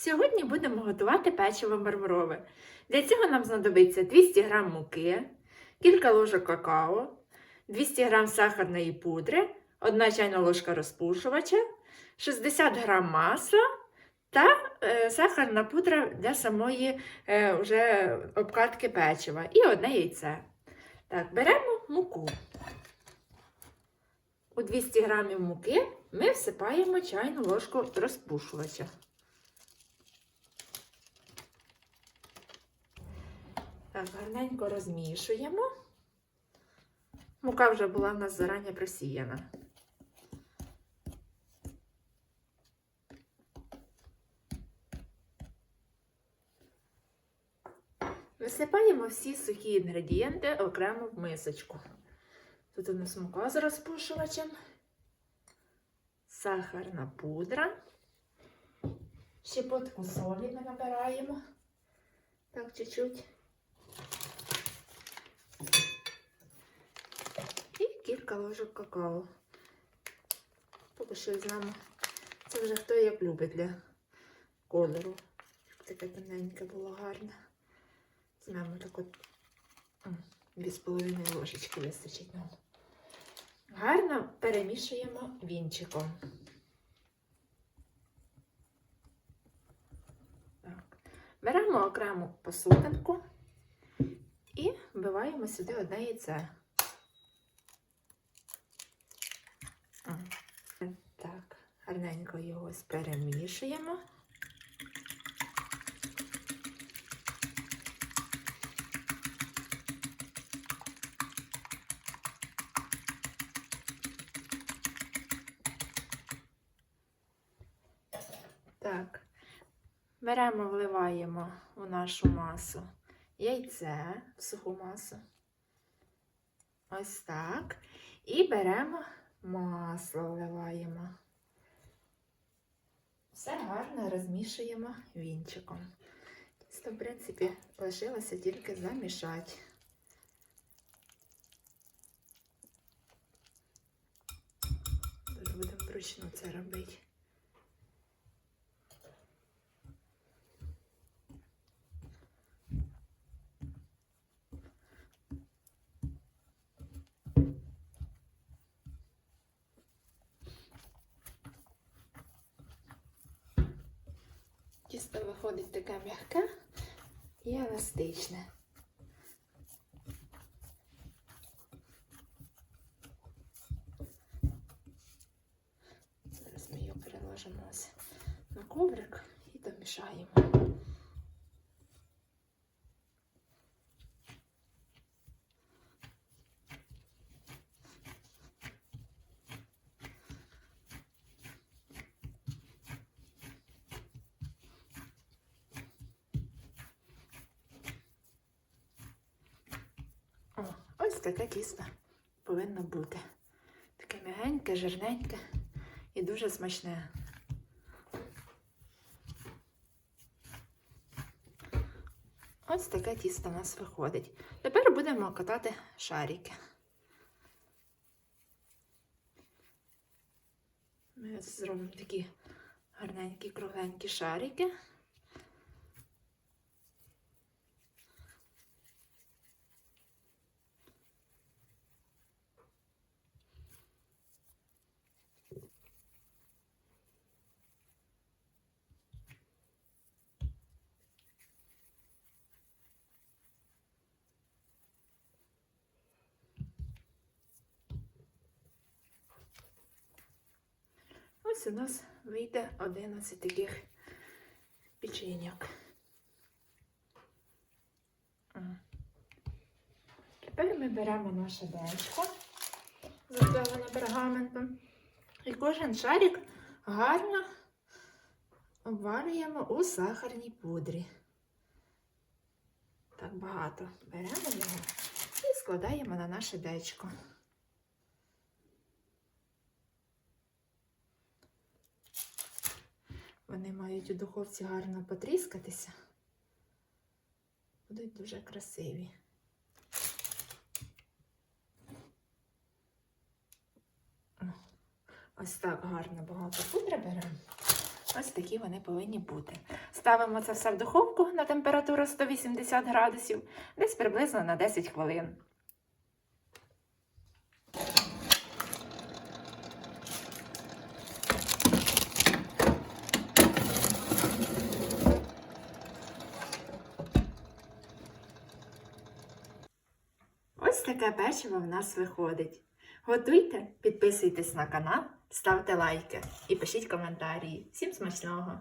Сьогодні будемо готувати печиво мармурове. Для цього нам знадобиться 200 г муки, кілька ложок какао, 200 г сахарної пудри, 1 чайна ложка розпушувача, 60 г масла та е, сахарна пудра для самої е, вже обкатки печива і одне яйце. Так, беремо муку. У 200 г муки ми всипаємо чайну ложку розпушувача. Так, гарненько розмішуємо. Мука вже була в нас зарані просіяна. Висипаємо всі сухі інгредієнти окремо в мисочку. Тут у нас мука з розпушувачем, сахарна пудра, щепотку солі ми набираємо. Так, чуть-чуть. І кілька ложок какао. Поки що візьмемо. Це вже хто як любить для кольору. Таке темненьке було гарне. Візьмемо так от м, дві з половиною ложечки вистачить нам. Гарно перемішуємо вінчиком. Беремо окрему посудинку і вбиваємо сюди одне яйце. М. Так, гарненько його перемішуємо. Так, беремо, вливаємо у нашу масу яйце, в суху масу. Ось так. І беремо масло, вливаємо. Все гарно розмішуємо вінчиком. Тісто, в принципі, лишилося тільки замішати. Будемо вручну це робити. Тісто виходить така м'яка і еластичне. Зараз ми його переложимо на коврик і домішаємо. Ось таке тісто повинно бути. Таке м'ягеньке, жирненьке і дуже смачне. Ось таке тісто у нас виходить. Тепер будемо катати шарики. Ми ось зробимо такі гарненькі кругленькі шарики. Ось у нас вийде 11 таких печеньок. Тепер ми беремо наше дечко, заклеєне пергаментом, і кожен шарик гарно обвалюємо у сахарній пудрі. Так багато беремо його і складаємо на наше дечко. Вони мають у духовці гарно потріскатися. Будуть дуже красиві. Ось так гарно багато пудри беремо. Ось такі вони повинні бути. Ставимо це все в духовку на температуру 180 градусів, десь приблизно на 10 хвилин. Ось таке печиво в нас виходить. Готуйте, підписуйтесь на канал, ставте лайки і пишіть коментарі. Всім смачного!